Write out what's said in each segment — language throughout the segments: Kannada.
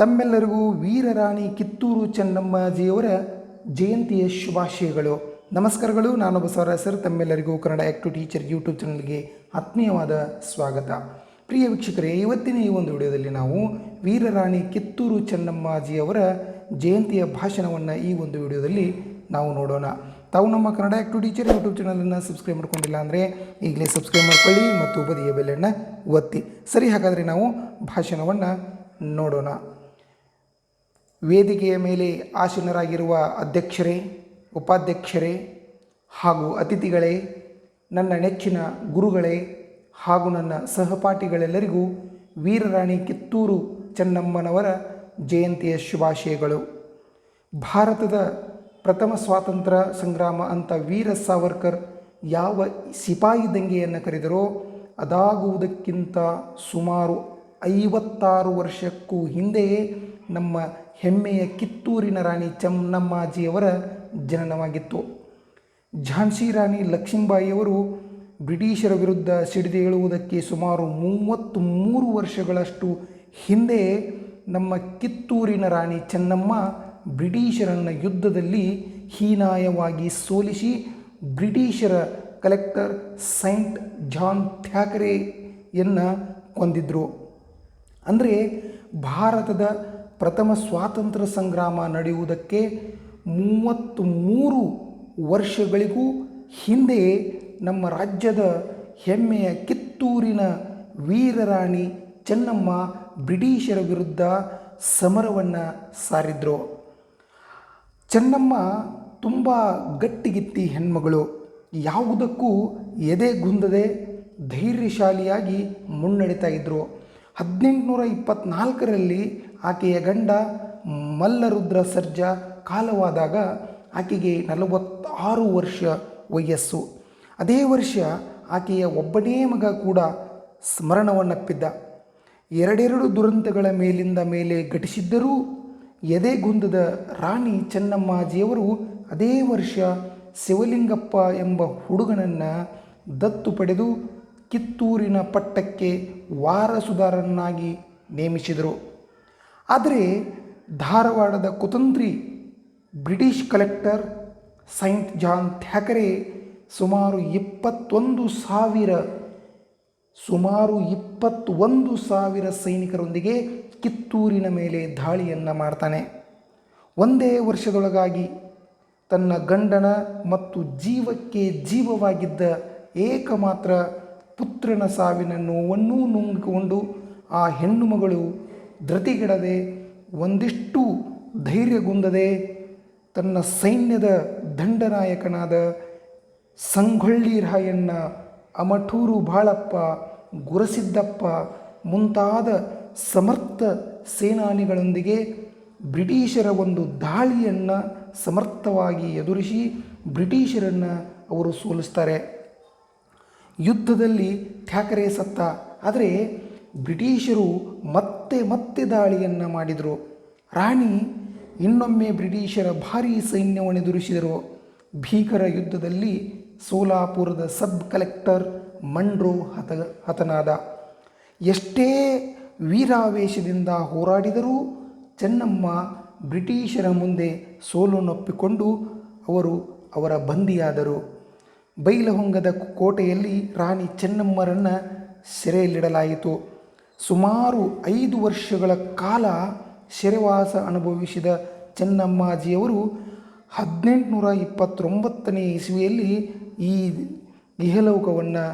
ತಮ್ಮೆಲ್ಲರಿಗೂ ವೀರರಾಣಿ ಕಿತ್ತೂರು ಚೆನ್ನಮ್ಮಾಜಿಯವರ ಜಯಂತಿಯ ಶುಭಾಶಯಗಳು. ನಮಸ್ಕಾರಗಳು, ನಾನು ಬಸವರಾಜ್ ಸರ್. ತಮ್ಮೆಲ್ಲರಿಗೂ ಕನ್ನಡ ಆ್ಯಕ್ಟಿವ್ ಟೀಚರ್ ಯೂಟ್ಯೂಬ್ ಚಾನಲ್ಗೆ ಆತ್ಮೀಯವಾದ ಸ್ವಾಗತ. ಪ್ರಿಯ ವೀಕ್ಷಕರೇ, ಇವತ್ತಿನ ಈ ಒಂದು ವಿಡಿಯೋದಲ್ಲಿ ನಾವು ವೀರರಾಣಿ ಕಿತ್ತೂರು ಚೆನ್ನಮ್ಮಾಜಿಯವರ ಜಯಂತಿಯ ಭಾಷಣವನ್ನು ಈ ಒಂದು ವಿಡಿಯೋದಲ್ಲಿ ನಾವು ನೋಡೋಣ. ತಾವು ನಮ್ಮ ಕನ್ನಡ ಆ್ಯಕ್ಟು ಟೀಚರ್ ಯೂಟ್ಯೂಬ್ ಚಾನಲನ್ನು ಸಬ್ಸ್ಕ್ರೈಬ್ ಮಾಡ್ಕೊಂಡಿಲ್ಲ ಅಂದರೆ ಈಗಲೇ ಸಬ್ಸ್ಕ್ರೈಬ್ ಮಾಡ್ಕೊಳ್ಳಿ ಮತ್ತು ಬದಿಯ ಬೆಲೆಯನ್ನು ಒತ್ತಿ. ಸರಿ, ಹಾಗಾದರೆ ನಾವು ಭಾಷಣವನ್ನು ನೋಡೋಣ. ವೇದಿಕೆಯ ಮೇಲೆ ಆಸೀನರಾಗಿರುವ ಅಧ್ಯಕ್ಷರೇ, ಉಪಾಧ್ಯಕ್ಷರೇ ಹಾಗೂ ಅತಿಥಿಗಳೇ, ನನ್ನ ನೆಚ್ಚಿನ ಗುರುಗಳೇ ಹಾಗೂ ನನ್ನ ಸಹಪಾಠಿಗಳೆಲ್ಲರಿಗೂ ವೀರರಾಣಿ ಕಿತ್ತೂರು ಚೆನ್ನಮ್ಮನವರ ಜಯಂತಿಯ ಶುಭಾಶಯಗಳು. ಭಾರತದ ಪ್ರಥಮ ಸ್ವಾತಂತ್ರ್ಯ ಸಂಗ್ರಾಮ ಅಂತ ವೀರ ಸಾವರ್ಕರ್ ಯಾವ ಸಿಪಾಯಿ ದಂಗೆಯನ್ನು ಕರೆದರೋ ಅದಾಗುವುದಕ್ಕಿಂತ ಸುಮಾರು ಐವತ್ತಾರು ವರ್ಷಕ್ಕೂ ಹಿಂದೆಯೇ ನಮ್ಮ ಹೆಮ್ಮೆಯ ಕಿತ್ತೂರಿನ ರಾಣಿ ಚೆನ್ನಮ್ಮಾಜಿಯವರ ಜನನವಾಗಿತ್ತು. ಝಾನ್ಸಿ ರಾಣಿ ಲಕ್ಷ್ಮೀಬಾಯಿಯವರು ಬ್ರಿಟಿಷರ ವಿರುದ್ಧ ಸಿಡಿದೇಳುವುದಕ್ಕೆ ಸುಮಾರು ಮೂವತ್ತು ಮೂರು ವರ್ಷಗಳಷ್ಟು ಹಿಂದೆ ನಮ್ಮ ಕಿತ್ತೂರಿನ ರಾಣಿ ಚೆನ್ನಮ್ಮ ಬ್ರಿಟಿಷರನ್ನು ಯುದ್ಧದಲ್ಲಿ ಹೀನಾಯವಾಗಿ ಸೋಲಿಸಿ ಬ್ರಿಟಿಷರ ಕಲೆಕ್ಟರ್ ಸೈಂಟ್ ಜಾನ್ ಥ್ಯಾಕರೆಯನ್ನು ಕೊಂದಿದ್ರು. ಅಂದರೆ ಭಾರತದ ಪ್ರಥಮ ಸ್ವಾತಂತ್ರ್ಯ ಸಂಗ್ರಾಮ ನಡೆಯುವುದಕ್ಕೆ ಮೂವತ್ತು ಮೂರು ವರ್ಷಗಳಿಗೂ ಹಿಂದೆ ನಮ್ಮ ರಾಜ್ಯದ ಹೆಮ್ಮೆಯ ಕಿತ್ತೂರಿನ ವೀರರಾಣಿ ಚೆನ್ನಮ್ಮ ಬ್ರಿಟಿಷರ ವಿರುದ್ಧ ಸಮರವನ್ನು ಸಾರಿದ್ರು. ಚೆನ್ನಮ್ಮ ತುಂಬ ಗಟ್ಟಿಗಿತ್ತಿ ಹೆಣ್ಮಗಳು. ಯಾವುದಕ್ಕೂ ಎದೆಗುಂದದೆ ಧೈರ್ಯಶಾಲಿಯಾಗಿ ಮುನ್ನಡೀತಾ ಇದ್ದರು ಹದಿನೆಂಟುನೂರ ಇಪ್ಪತ್ತ್ನಾಲ್ಕರಲ್ಲಿ ಆಕೆಯ ಗಂಡ ಮಲ್ಲರುದ್ರ ಸರ್ಜಾ ಕಾಲವಾದಾಗ ಆಕೆಗೆ ನಲವತ್ತಾರು ವರ್ಷ ವಯಸ್ಸು. ಅದೇ ವರ್ಷ ಆಕೆಯ ಒಬ್ಬನೇ ಮಗ ಕೂಡ ಸ್ಮರಣವನ್ನಪ್ಪಿದ್ದ. ಎರಡೆರಡು ದುರಂತಗಳ ಮೇಲಿಂದ ಮೇಲೆ ಘಟಿಸಿದ್ದರೂ ಎದೆಗುಂದದ ರಾಣಿ ಚೆನ್ನಮ್ಮಾಜಿಯವರು ಅದೇ ವರ್ಷ ಶಿವಲಿಂಗಪ್ಪ ಎಂಬ ಹುಡುಗನನ್ನು ದತ್ತು ಪಡೆದು ಕಿತ್ತೂರಿನ ಪಟ್ಟಕ್ಕೆ ವಾರಸುದಾರನ್ನಾಗಿ ನೇಮಿಸಿದರು. ಆದರೆ ಧಾರವಾಡದ ಕುತಂತ್ರಿ British collector Saint John Thackeray ಸುಮಾರು ಇಪ್ಪತ್ತೊಂದು ಸಾವಿರ, ಸುಮಾರು ಇಪ್ಪತ್ತೊಂದು ಸಾವಿರ ಸೈನಿಕರೊಂದಿಗೆ ಕಿತ್ತೂರಿನ ಮೇಲೆ ದಾಳಿಯನ್ನು ಮಾಡ್ತಾನೆ. ಒಂದೇ ವರ್ಷದೊಳಗಾಗಿ ತನ್ನ ಗಂಡನ ಮತ್ತು ಜೀವಕ್ಕೆ ಜೀವವಾಗಿದ್ದ ಏಕಮಾತ್ರ ಪುತ್ರನ ಸಾವಿನ ನೋವನ್ನೂ ನುಂಗಿಕೊಂಡು ಆ ಹೆಣ್ಣು ಮಗಳು ಧೃತಿಗೆಡದೆ ಒಂದಿಷ್ಟು ಧೈರ್ಯಗುಂದದೆ ತನ್ನ ಸೈನ್ಯದ ದಂಡನಾಯಕನಾದ ಸಂಘೊಳ್ಳಿ ರಾಯಣ್ಣ, ಅಮಠೂರು ಬಾಳಪ್ಪ, ಗುರಸಿದ್ದಪ್ಪ ಮುಂತಾದ ಸಮರ್ಥ ಸೇನಾನಿಗಳೊಂದಿಗೆ ಬ್ರಿಟಿಷರ ಒಂದು ದಾಳಿಯನ್ನು ಸಮರ್ಥವಾಗಿ ಎದುರಿಸಿ ಬ್ರಿಟಿಷರನ್ನು ಅವರು ಸೋಲಿಸ್ತಾರೆ. ಯುದ್ಧದಲ್ಲಿ ಠ್ಯಾಕರೆ ಸತ್ತ. ಆದರೆ ಬ್ರಿಟಿಷರು ಮತ್ತೆ ಮತ್ತೆ ದಾಳಿಯನ್ನು ಮಾಡಿದರು. ರಾಣಿ ಇನ್ನೊಮ್ಮೆ ಬ್ರಿಟಿಷರ ಭಾರೀ ಸೈನ್ಯವನ್ನು ಎದುರಿಸಿದರು ಭೀಕರ ಯುದ್ಧದಲ್ಲಿ ಸೋಲಾಪುರದ ಸಬ್ ಕಲೆಕ್ಟರ್ ಮಂಡ್ರೋ ಹತ, ಹತನಾದ. ಎಷ್ಟೇ ವೀರಾವೇಶದಿಂದ ಹೋರಾಡಿದರೂ ಚೆನ್ನಮ್ಮ ಬ್ರಿಟಿಷರ ಮುಂದೆ ಸೋಲನ್ನೊಪ್ಪಿಕೊಂಡು ಅವರು ಅವರ ಬಂದಿಯಾದರು. ಬೈಲಹೊಂಗದ ಕೋಟೆಯಲ್ಲಿ ರಾಣಿ ಚೆನ್ನಮ್ಮರನ್ನು ಸೆರೆಯಲ್ಲಿಡಲಾಯಿತು. ಸುಮಾರು ಐದು ವರ್ಷಗಳ ಕಾಲ ಸೆರೆವಾಸ ಅನುಭವಿಸಿದ ಚೆನ್ನಮ್ಮಾಜಿಯವರು ಹದಿನೆಂಟುನೂರ ಇಪ್ಪತ್ತೊಂಬತ್ತನೇ ಇಸವಿಯಲ್ಲಿ ಈ ಇಹಲೋಕವನ್ನು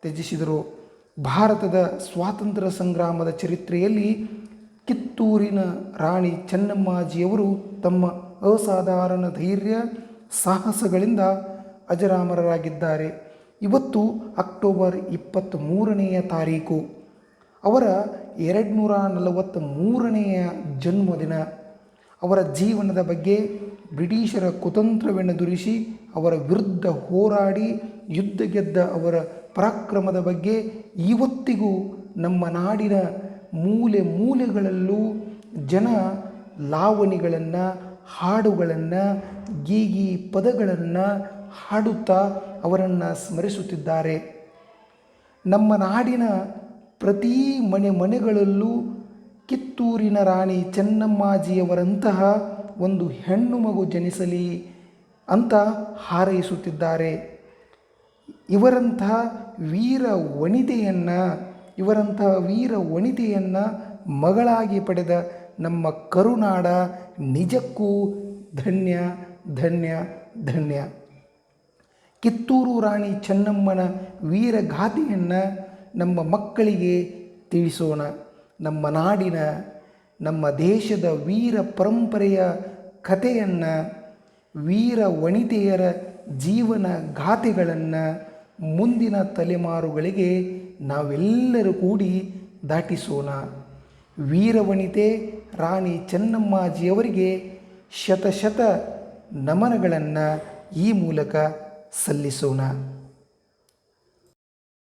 ತ್ಯಜಿಸಿದರು. ಭಾರತದ ಸ್ವಾತಂತ್ರ್ಯ ಸಂಗ್ರಾಮದ ಚರಿತ್ರೆಯಲ್ಲಿ ಕಿತ್ತೂರಿನ ರಾಣಿ ಚೆನ್ನಮ್ಮಾಜಿಯವರು ತಮ್ಮ ಅಸಾಧಾರಣ ಧೈರ್ಯ, ಸಾಹಸಗಳಿಂದ ಅಜರಾಮರರಾಗಿದ್ದಾರೆ. ಇವತ್ತು ಅಕ್ಟೋಬರ್ ಇಪ್ಪತ್ತ್ ಮೂರನೆಯ ತಾರೀಕು. ಅವರ ಎರಡು ನೂರ ನಲವತ್ತ ಮೂರನೆಯ ಜನ್ಮದಿನ. ಅವರ ಜೀವನದ ಬಗ್ಗೆ ಬ್ರಿಟಿಷರ ಕುತಂತ್ರವೆಣದುರಿಸಿ ಅವರ ವಿರುದ್ಧ ಹೋರಾಡಿ ಯುದ್ಧ ಗೆದ್ದ ಅವರ ಪರಾಕ್ರಮದ ಬಗ್ಗೆ ಇವತ್ತಿಗೂ ನಮ್ಮ ನಾಡಿನ ಮೂಲೆ ಮೂಲೆಗಳಲ್ಲೂ ಜನ ಲಾವಣಿಗಳನ್ನು, ಹಾಡುಗಳನ್ನು, ಗೀಗಿ ಪದಗಳನ್ನು ಹಾಡುತ್ತಾ ಅವರನ್ನು ಸ್ಮರಿಸುತ್ತಿದ್ದಾರೆ. ನಮ್ಮ ನಾಡಿನ ಪ್ರತಿ ಮನೆ ಮನೆಗಳಲ್ಲೂ ಕಿತ್ತೂರಿನ ರಾಣಿ ಚೆನ್ನಮ್ಮಾಜಿಯವರಂತಹ ಒಂದು ಹೆಣ್ಣು ಮಗು ಜನಿಸಲಿ ಅಂತ ಹಾರೈಸುತ್ತಿದ್ದಾರೆ. ಇವರಂತಹ ವೀರ ವನಿತೆಯನ್ನು, ಇವರಂತಹ ವೀರ ವನಿತೆಯನ್ನು ಮಗಳಾಗಿ ಪಡೆದ ನಮ್ಮ ಕರುನಾಡ ನಿಜಕ್ಕೂ ಧನ್ಯ ಧನ್ಯ ಧನ್ಯ. ಕಿತ್ತೂರು ರಾಣಿ ಚೆನ್ನಮ್ಮನ ವೀರಗಾಥೆಯನ್ನು ನಮ್ಮ ಮಕ್ಕಳಿಗೆ ತಿಳಿಸೋಣ. ನಮ್ಮ ನಾಡಿನ, ನಮ್ಮ ದೇಶದ ವೀರ ಪರಂಪರೆಯ ಕಥೆಯನ್ನು, ವೀರ ವನಿತೆಯರ ಜೀವನ ಗಾಥೆಗಳನ್ನು ಮುಂದಿನ ತಲೆಮಾರುಗಳಿಗೆ ನಾವೆಲ್ಲರೂ ಕೂಡಿ ದಾಟಿಸೋಣ. ವೀರವನಿತೆ ರಾಣಿ ಚೆನ್ನಮ್ಮಾಜಿಯವರಿಗೆ ಶತಶತ ನಮನಗಳನ್ನು ಈ ಮೂಲಕ ಸಲ್ಲಿಸೋಣ.